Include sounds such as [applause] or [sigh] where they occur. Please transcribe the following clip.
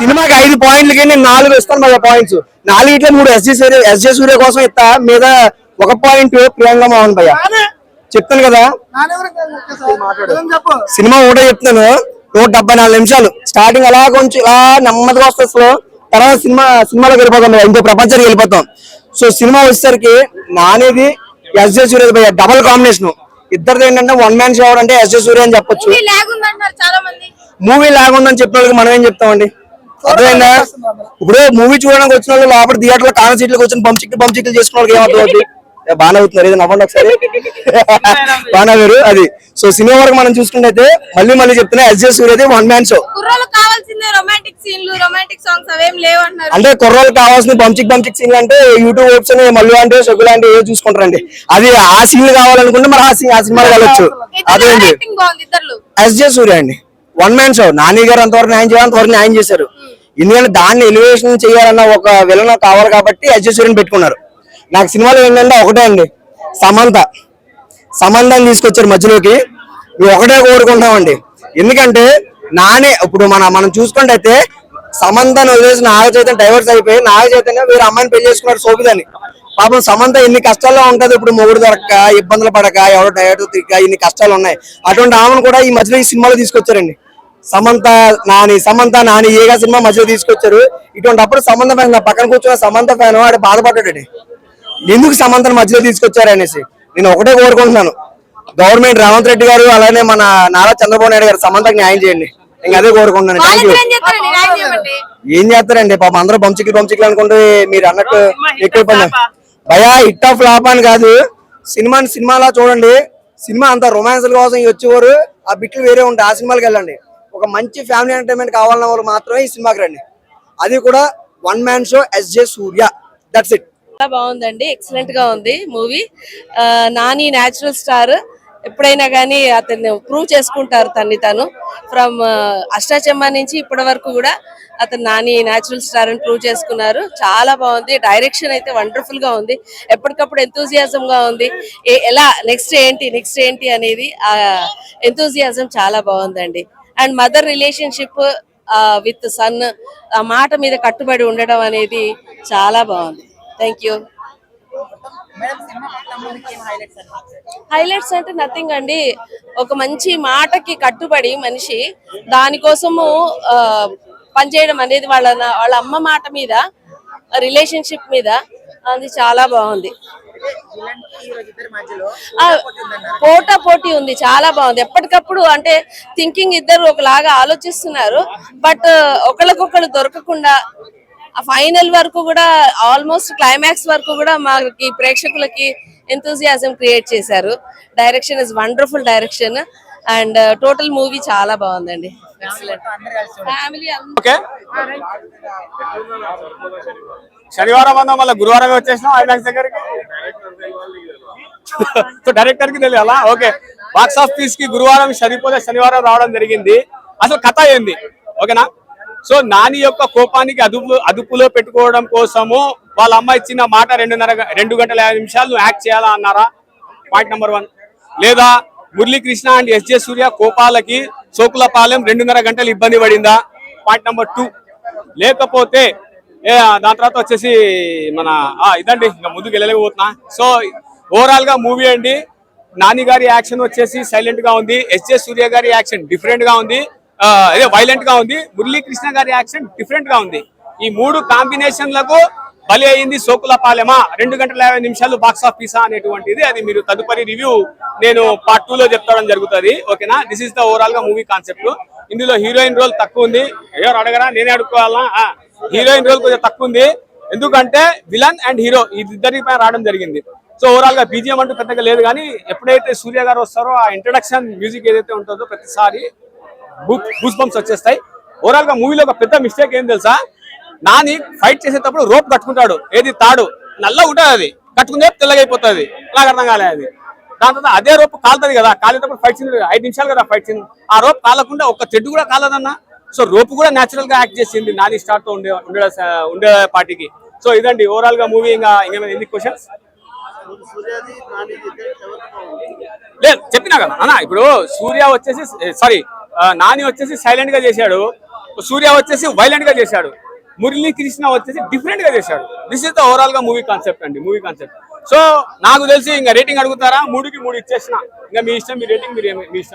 సినిమాకి ఐదు పాయింట్లకి నేను నాలుగు ఇస్తాను మరి పాయింట్స్ నాలుగు ఇట్లా మూడు ఎస్జే సూర్య ఎస్జే సూర్య కోసం ఇస్తా. మీద ఒక పాయింట్ ప్రియాంక మోహన్ భయ్య. చెప్తాను కదా? సినిమా ఒకటే చెప్తాను నూట డెబ్బై నాలుగు నిమిషాలు. స్టార్టింగ్ అలా కొంచెం ఇలా నెమ్మదిగా వస్తుంది స్లో తర్వాత సినిమా సినిమాలోకి వెళ్ళిపోతాం భయ్యా. ఇంకో ప్రపంచానికి వెళ్ళిపోతాం. సో సినిమా వచ్చేసరికి నానేది ఎస్జే సూర్య భయ్య. డబల్ కాంబినేషన్ ఇద్దరిది ఏంటంటే వన్ మ్యాన్ షో అంటే ఎస్జే సూర్య అని చెప్పొచ్చు. మూవీ లాగ్ ఉందంటున్నారు చాలా మంది మూవీ లాగుందని చెప్పిన వాళ్ళకి మనం ఏం చెప్తామండి? అర్థమైందా? ఇప్పుడు మూవీ చూడడానికి వచ్చిన వాళ్ళు లోపల థియేటర్లో కాన సీట్లకు వచ్చిన పంచిక్లు పంచిక్లు చేసుకున్న వాళ్ళకి ఏమవుతుంది ఏ, బాగానే అవుతున్నారు ఇది నవ్వండి ఒకసారి. [laughs] బాగా వేరు అది. సో సినిమా వరకు మనం చూసుకుంటే మళ్ళీ మళ్ళీ చెప్తున్నా ఎస్జే సూర్యది వన్ మ్యాన్ షో. సీన్లు అంటే కుర్రోళ్ళకి కావాల్సిన పంచిక్ పంచిక్ సీన్ అంటే యూట్యూబ్ ఓప్షన్ మళ్ళీ అంటే షొగ్గు లాంటి ఏదో చూసుకుంటారండి. అది ఆ సీన్ కావాలనుకుంటే మరి ఆ సీన్ ఆ సినిమాలో వెళ్ళొచ్చు అదేంటి ఎస్జే సూర్య అండి. One man show. నాని గారు అంతవరకు న్యాయం చేయాలి అంతవరకు న్యాయం చేశారు. ఎందుకంటే దాన్ని ఎలివేషన్ చేయాలన్న ఒక విలన కావాలి కాబట్టి అజయ్ సూర్యని పెట్టుకున్నారు. నాకు సినిమాలో ఏంటంటే ఒకటే అండి సమంత. సమంతాన్ని తీసుకొచ్చారు మధ్యలోకి. మేము ఒకటే కోరుకుంటామండి ఎందుకంటే నానే ఇప్పుడు మన మనం చూసుకుంటే అయితే సమంతను వదిలేసి నాగ చైతన్య డైవర్స్ అయిపోయి నాగ చైతన్య వేరే అమ్మాయిని పెళ్ళి చేసుకున్నారు సోబిదని పాపం సమంత ఎన్ని కష్టాల్లో ఉంటుంది ఇప్పుడు మొగుడు దొరక్క ఇబ్బందులు పడక ఎవడో డైవర్ తిరగక ఇన్ని కష్టాలు ఉన్నాయి. అటువంటి ఆమెను కూడా ఈ మధ్యలో ఈ సినిమాలో తీసుకొచ్చారండి. సమంత నాని సమంత నాని ఏగా సినిమా మధ్యలో తీసుకొచ్చారు? ఇటువంటి అప్పుడు సమంత ఫ్యాన్ నా పక్కన కూర్చున్న సమంత ఫ్యాన్ వాడు బాధపడ్డాడు ఎందుకు సమంతను మధ్యలో తీసుకొచ్చారు అనేసి నేను ఒకటే కోరుకుంటున్నాను. గవర్నమెంట్ రేవంత్ రెడ్డి గారు అలానే మన నారా చంద్రబాబు నాయుడు గారు సమంతకు న్యాయం చేయండి. ఇంకా అదే కోరుకుంటున్నాను. థ్యాంక్ యూ వాళ్ళిద్దరు ఏం చేస్తారండి? పాపం అందరూ బంచికలు బంచికలు అనుకుంటే మీరు అన్నట్టు ఎక్కువ పని భయా హిట్ ఆఫ్ ఫ్లాప్ అని కాదు. సినిమాని సినిమాలా చూడండి. సినిమా అంత రొమాన్స్ కోసం వచ్చేవారు. ఆ బిట్లు వేరే ఉంటాయి. ఆ సినిమాకి వెళ్ళండి. ఒక మంచి ఫ్యామిలీ ఎంటర్టైన్మెంట్ కావాలన్న వాళ్ళు మాత్రమే ఈ సినిమాకి రండి. అది కూడా one man show SJ Surya. That's it చాలా బాగుందండి. ఎక్సలెంట్గా ఉంది మూవీ. నాని న్యాచురల్ స్టార్ ఎప్పుడైనా కానీ అతన్ని ప్రూవ్ చేసుకుంటారు తన్ని తను. ఫ్రమ్ అష్టాచమ్మ నుంచి ఇప్పటి వరకు కూడా అతను నాని న్యాచురల్ స్టార్ అని ప్రూవ్ చేసుకున్నారు. చాలా బాగుంది. డైరెక్షన్ అయితే వండర్ఫుల్గా ఉంది. ఎప్పటికప్పుడు ఎంతూజియాజం గా ఉంది. ఎలా నెక్స్ట్ ఏంటి నెక్స్ట్ ఏంటి అనేది ఆ ఎంతూజియాజం చాలా బాగుందండి. And mother relationship with son ఆ మాట మీద కట్టుబడి ఉండడం అనేది చాలా బాగుంది. Thank you. హైలైట్స్ అంటే నథింగ్ అండి. ఒక మంచి మాటకి కట్టుబడి మనిషి దానికోసము పనిచేయడం అనేది వాళ్ళ వాళ్ళ అమ్మ మాట మీద రిలేషన్షిప్ మీద అది చాలా బాగుంది. పోటా పోటీ ఉంది చాలా బాగుంది. ఎప్పటికప్పుడు అంటే థింకింగ్ ఇద్దరు ఒకలాగా ఆలోచిస్తున్నారు బట్ ఒకరికొకరు దొరకకుండా ఆ ఫైనల్ వరకు కూడా ఆల్మోస్ట్ క్లైమాక్స్ వరకు కూడా మాకి ప్రేక్షకులకి ఎంతూజియాజం క్రియేట్ చేశారు. Direction is wonderful direction and total movie చాలా బాగుందండి. ఫ్యామిలీ ఓకే శనివారం మళ్ళీ గురువారం వచ్చేసినాం ఐమాక్స్ దగ్గరికి. సో డైరెక్టర్కి తెలియాలా? ఓకే. బాక్స్ ఆఫీస్కి గురువారం సరిపోతే శనివారం రావడం జరిగింది. అసలు కథ ఏంది? ఓకేనా? సో నాని యొక్క కోపానికి అదుపు అదుపులో పెట్టుకోవడం కోసము వాళ్ళ అమ్మాయి ఇచ్చిన మాట రెండున్నర రెండు గంటల యాభై నిమిషాలు యాక్ట్ చేయాలా అన్నారా? Point number one. లేదా మురళీకృష్ణ అండ్ ఎస్జే సూర్య కోపాలకి సోకులపాలెం రెండున్నర గంటలు ఇబ్బంది పడిందా? Point number two. లేకపోతే ఏ, దాని తర్వాత వచ్చేసి మన ఇదండి ఇంకా ముందుకు వెళ్ళలేకపోతున్నా. సో ఓవరాల్గా మూవీ అండి. నాని గారి యాక్షన్ వచ్చేసి సైలెంట్గా ఉంది. ఎస్జే సూర్య గారి యాక్షన్ డిఫరెంట్గా ఉంది. అదే వైలెంట్గా ఉంది. మురళీకృష్ణ గారి యాక్షన్ డిఫరెంట్గా ఉంది. ఈ మూడు కాంబినేషన్లకు బలి అయింది సోకుల పాలెమా. రెండు గంటల యాభై నిమిషాలు బాక్స్ ఆఫీసా అనేటువంటిది. అది మీరు తదుపరి రివ్యూ నేను పార్ట్ టూ లో చెప్తాడం జరుగుతుంది. ఓకేనా? దిస్ ఇస్ ద ఓవరాల్గా మూవీ కాన్సెప్ట్ ఇందులో హీరోయిన్ రోల్ తక్కువ ఉంది. ఎవరు అడగరా? నేనే అడుక్కోవాలా? హీరోయిన్ రోల్ కొంచెం తక్కువ ఉంది. ఎందుకంటే విలన్ అండ్ హీరో ఇద్దరి పైన రావడం జరిగింది. సో ఓవరాల్గా బీజిఎం అంటూ పెద్దగా లేదు కానీ ఎప్పుడైతే సూర్య గారు వస్తారో ఆ ఇంట్రడక్షన్ మ్యూజిక్ ఏదైతే ఉంటుందో ప్రతిసారి బూస్ బంప్స్ వచ్చేస్తాయి. ఓవరాల్గా మూవీలో ఒక పెద్ద మిస్టేక్ ఏం తెలుసా? నాని ఫైట్ చేసేటప్పుడు రోప్ కట్టుకుంటాడు. ఏది తాడు? నల్ల ఉంటుంది అది. కట్టుకుందే తెల్లగా అయిపోతుంది. నాకు అర్థం కాలే అది. దాని తర్వాత అదే రోప్ కాలుతుంది కదా. కాలేటప్పుడు ఫైట్ సీన్ ఐదు నిమిషాలు కదా ఫైట్ సీన్ ఆ రోప్ కాలకుండా ఒక చెట్టు కూడా కాలదన్నా. సో రోప్ కూడా న్యాచురల్గా యాక్ట్ చేసింది. నాని స్టార్ట్తో ఉండే ఉండే ఉండే పార్టీకి. సో ఇదండి. ఓవరాల్గా మూవీ ఇంకా ఇంకేమైనా ఎన్ని క్వశ్చన్స్ లేదు చెప్పినా కదా. అన్న ఇప్పుడు సూర్య వచ్చేసి సారీ నాని వచ్చేసి సైలెంట్గా చేశాడు. సూర్య వచ్చేసి వైలెంట్గా చేశాడు. మురళీ కృష్ణ వచ్చేసి డిఫరెంట్గా చేశాడు. దిస్ ఇస్ ద ఓవరాల్గా మూవీ కాన్సెప్ట్ అండి మూవీ కాన్సెప్ట్ సో నాకు తెలిసి ఇంకా రేటింగ్ అడుగుతారా? మూడుకి మూడు ఇచ్చేసిన. ఇంకా మీ ఇష్టం మీ రేటింగ్ మీరు మీ ఇష్టం.